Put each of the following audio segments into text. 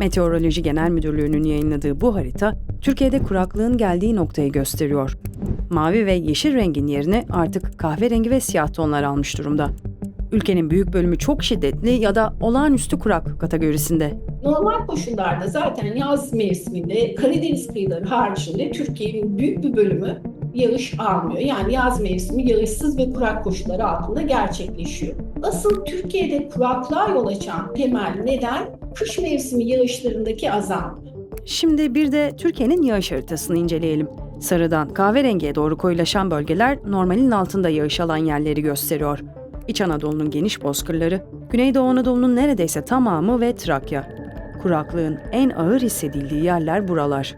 Meteoroloji Genel Müdürlüğü'nün yayınladığı bu harita, Türkiye'de kuraklığın geldiği noktayı gösteriyor. Mavi ve yeşil rengin yerini artık kahverengi ve siyah tonlar almış durumda. Ülkenin büyük bölümü çok şiddetli ya da olağanüstü kurak kategorisinde. Normal koşullarda zaten yaz mevsiminde Karadeniz kıyıları haricinde Türkiye'nin büyük bir bölümü yağış almıyor. Yani yaz mevsimi yağışsız ve kurak koşulları altında gerçekleşiyor. Asıl Türkiye'de kuraklığa yol açan temel neden kış mevsimi yağışlarındaki azalma. Şimdi bir de Türkiye'nin yağış haritasını inceleyelim. Sarıdan kahverengiye doğru koyulaşan bölgeler normalin altında yağış alan yerleri gösteriyor. İç Anadolu'nun geniş bozkırları, Güneydoğu Anadolu'nun neredeyse tamamı ve Trakya. Kuraklığın en ağır hissedildiği yerler buralar.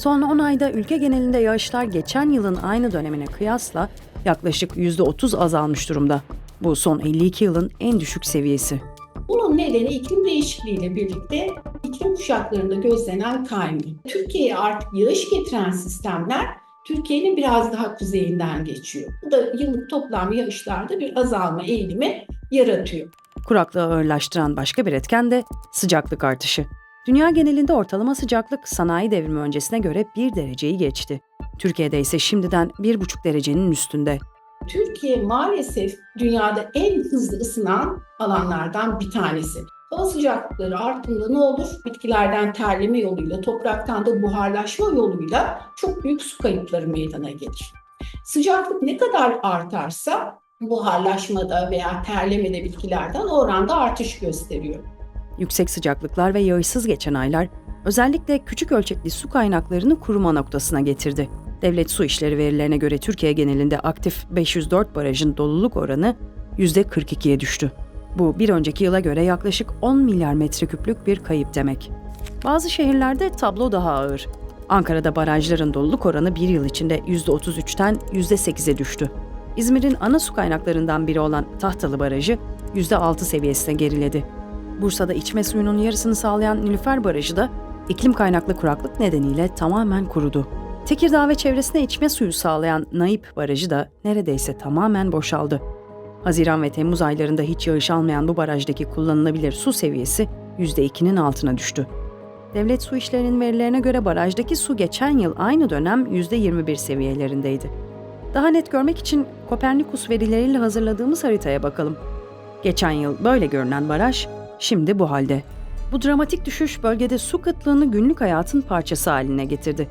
Son 10 ayda ülke genelinde yağışlar geçen yılın aynı dönemine kıyasla yaklaşık %30 azalmış durumda. Bu son 52 yılın en düşük seviyesi. Bunun nedeni iklim değişikliğiyle birlikte iklim kuşaklarında gözlenen kayma. Türkiye'ye artık yağış getiren sistemler Türkiye'nin biraz daha kuzeyinden geçiyor. Bu da yıllık toplam yağışlarda bir azalma eğilimi yaratıyor. Kuraklığı ağırlaştıran başka bir etken de sıcaklık artışı. Dünya genelinde ortalama sıcaklık sanayi devrimi öncesine göre 1 dereceyi geçti. Türkiye'de ise şimdiden 1,5 derecenin üstünde. Türkiye maalesef dünyada en hızlı ısınan alanlardan bir tanesi. Hava sıcaklıkları arttığında ne olur? Bitkilerden terleme yoluyla, topraktan da buharlaşma yoluyla çok büyük su kayıpları meydana gelir. Sıcaklık ne kadar artarsa buharlaşmada veya terlemede bitkilerden oranda artış gösteriyor. Yüksek sıcaklıklar ve yağışsız geçen aylar özellikle küçük ölçekli su kaynaklarını kuruma noktasına getirdi. Devlet Su İşleri verilerine göre Türkiye genelinde aktif 504 barajın doluluk oranı %42'ye düştü. Bu bir önceki yıla göre yaklaşık 10 milyar metreküplük bir kayıp demek. Bazı şehirlerde tablo daha ağır. Ankara'da barajların doluluk oranı bir yıl içinde %33'ten %8'e düştü. İzmir'in ana su kaynaklarından biri olan Tahtalı Barajı %6 seviyesine geriledi. Bursa'da içme suyunun yarısını sağlayan Nilüfer Barajı da iklim kaynaklı kuraklık nedeniyle tamamen kurudu. Tekirdağ ve çevresine içme suyu sağlayan Naip Barajı da neredeyse tamamen boşaldı. Haziran ve Temmuz aylarında hiç yağış almayan bu barajdaki kullanılabilir su seviyesi %2'nin altına düştü. Devlet Su İşleri'nin verilerine göre barajdaki su geçen yıl aynı dönem %21 seviyelerindeydi. Daha net görmek için Kopernikus verileriyle hazırladığımız haritaya bakalım. Geçen yıl böyle görünen baraj şimdi bu halde. Bu dramatik düşüş bölgede su kıtlığını günlük hayatın parçası haline getirdi.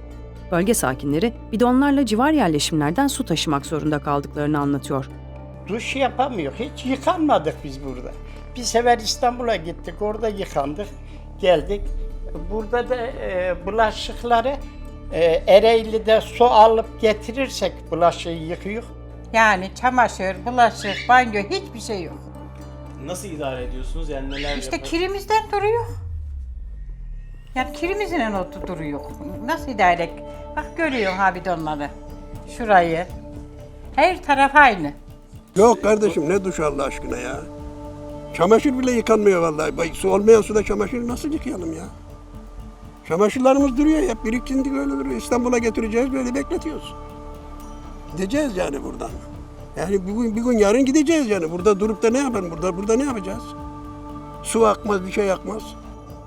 Bölge sakinleri bidonlarla civar yerleşimlerden su taşımak zorunda kaldıklarını anlatıyor. Duş yapamıyor. Hiç yıkanmadık biz burada. Bir sefer İstanbul'a gittik. Orada yıkandık. Geldik. Burada da e, bulaşıkları e, Ereğli'de su alıp getirirsek bulaşığı yıkıyor. Yani çamaşır, bulaşık, banyo hiçbir şey yok. Nasıl idare ediyorsunuz? Yani neler İşte kirimizden duruyor. Yani kirimizin otu duruyor. Nasıl idare et? Bak görüyorsun ha bidonları. Şurayı. Her taraf aynı. Yok kardeşim ne duş Allah aşkına ya. Çamaşır bile yıkanmıyor vallahi. Bak, Su olmayan suda çamaşır nasıl yıkayalım ya? Çamaşırlarımız duruyor hep biriktindik öyle duruyor. İstanbul'a getireceğiz böyle bekletiyoruz. Gideceğiz yani buradan. Yani bugün bir gün yarın gideceğiz yani. Burada durup da ne yapalım? Burada burada ne yapacağız? Su akmaz, bir şey akmaz.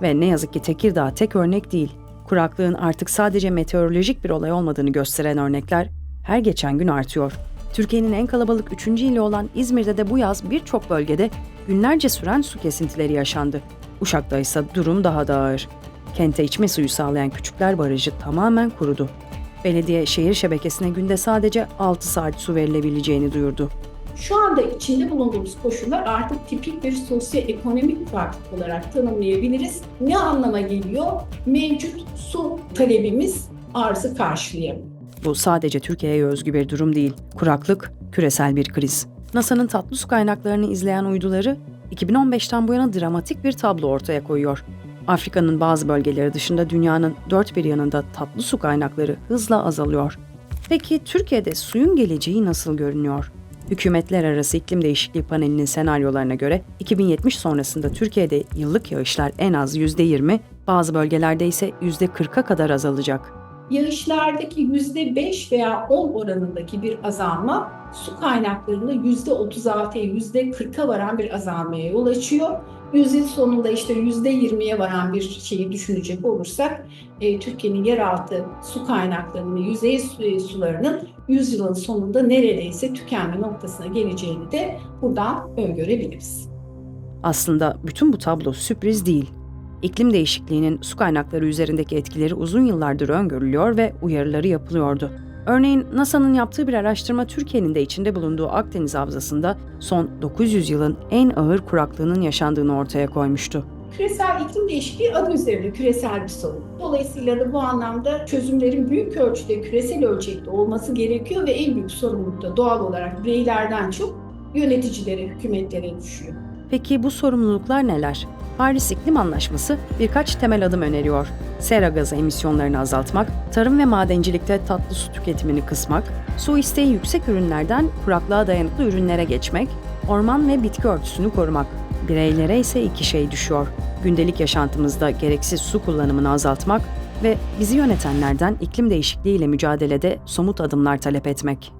Ve ne yazık ki Tekirdağ tek örnek değil. Kuraklığın artık sadece meteorolojik bir olay olmadığını gösteren örnekler her geçen gün artıyor. Türkiye'nin en kalabalık 3. ili olan İzmir'de de bu yaz birçok bölgede günlerce süren su kesintileri yaşandı. Uşak'ta ise durum daha da ağır. Kente içme suyu sağlayan Küçükler Barajı tamamen kurudu. Belediye şehir şebekesine günde sadece 6 saat su verilebileceğini duyurdu. Şu anda içinde bulunduğumuz koşullar artık tipik bir sosyoekonomik kuraklık olarak tanımlayabiliriz. Ne anlama geliyor? Mevcut su talebimiz arzı karşılayamıyor. Bu sadece Türkiye'ye özgü bir durum değil. Kuraklık, küresel bir kriz. NASA'nın tatlı su kaynaklarını izleyen uyduları 2015'ten bu yana dramatik bir tablo ortaya koyuyor. Afrika'nın bazı bölgeleri dışında dünyanın dört bir yanında tatlı su kaynakları hızla azalıyor. Peki Türkiye'de suyun geleceği nasıl görünüyor? Hükümetler Arası İklim Değişikliği Paneli'nin senaryolarına göre 2070 sonrasında Türkiye'de yıllık yağışlar en az %20, bazı bölgelerde ise %40'a kadar azalacak. Yağışlardaki %5 veya 10 oranındaki bir azalma su kaynaklarında %36'ya %40'a varan bir azalmaya yol açıyor. Yüzyıl sonunda işte yüzde yirmiye varan bir şeyi düşünecek olursak e, Türkiye'nin yeraltı su kaynaklarının, yüzey su- sularının yüzyılın sonunda neredeyse tükenme noktasına geleceğini de buradan öngörebiliriz. Aslında bütün bu tablo sürpriz değil. İklim değişikliğinin su kaynakları üzerindeki etkileri uzun yıllardır öngörülüyor ve uyarıları yapılıyordu. Örneğin NASA'nın yaptığı bir araştırma Türkiye'nin de içinde bulunduğu Akdeniz Havzası'nda son 900 yılın en ağır kuraklığının yaşandığını ortaya koymuştu. Küresel iklim değişikliği adı üzerinde küresel bir sorun. Dolayısıyla da bu anlamda çözümlerin büyük ölçüde küresel ölçekte olması gerekiyor ve en büyük sorumluluk da doğal olarak bireylerden çok yöneticilere, hükümetlere düşüyor. Peki bu sorumluluklar neler? Paris İklim Anlaşması birkaç temel adım öneriyor. Sera gazı emisyonlarını azaltmak, tarım ve madencilikte tatlı su tüketimini kısmak, su isteği yüksek ürünlerden kuraklığa dayanıklı ürünlere geçmek, orman ve bitki örtüsünü korumak. Bireylere ise iki şey düşüyor. Gündelik yaşantımızda gereksiz su kullanımını azaltmak ve bizi yönetenlerden iklim değişikliğiyle mücadelede somut adımlar talep etmek.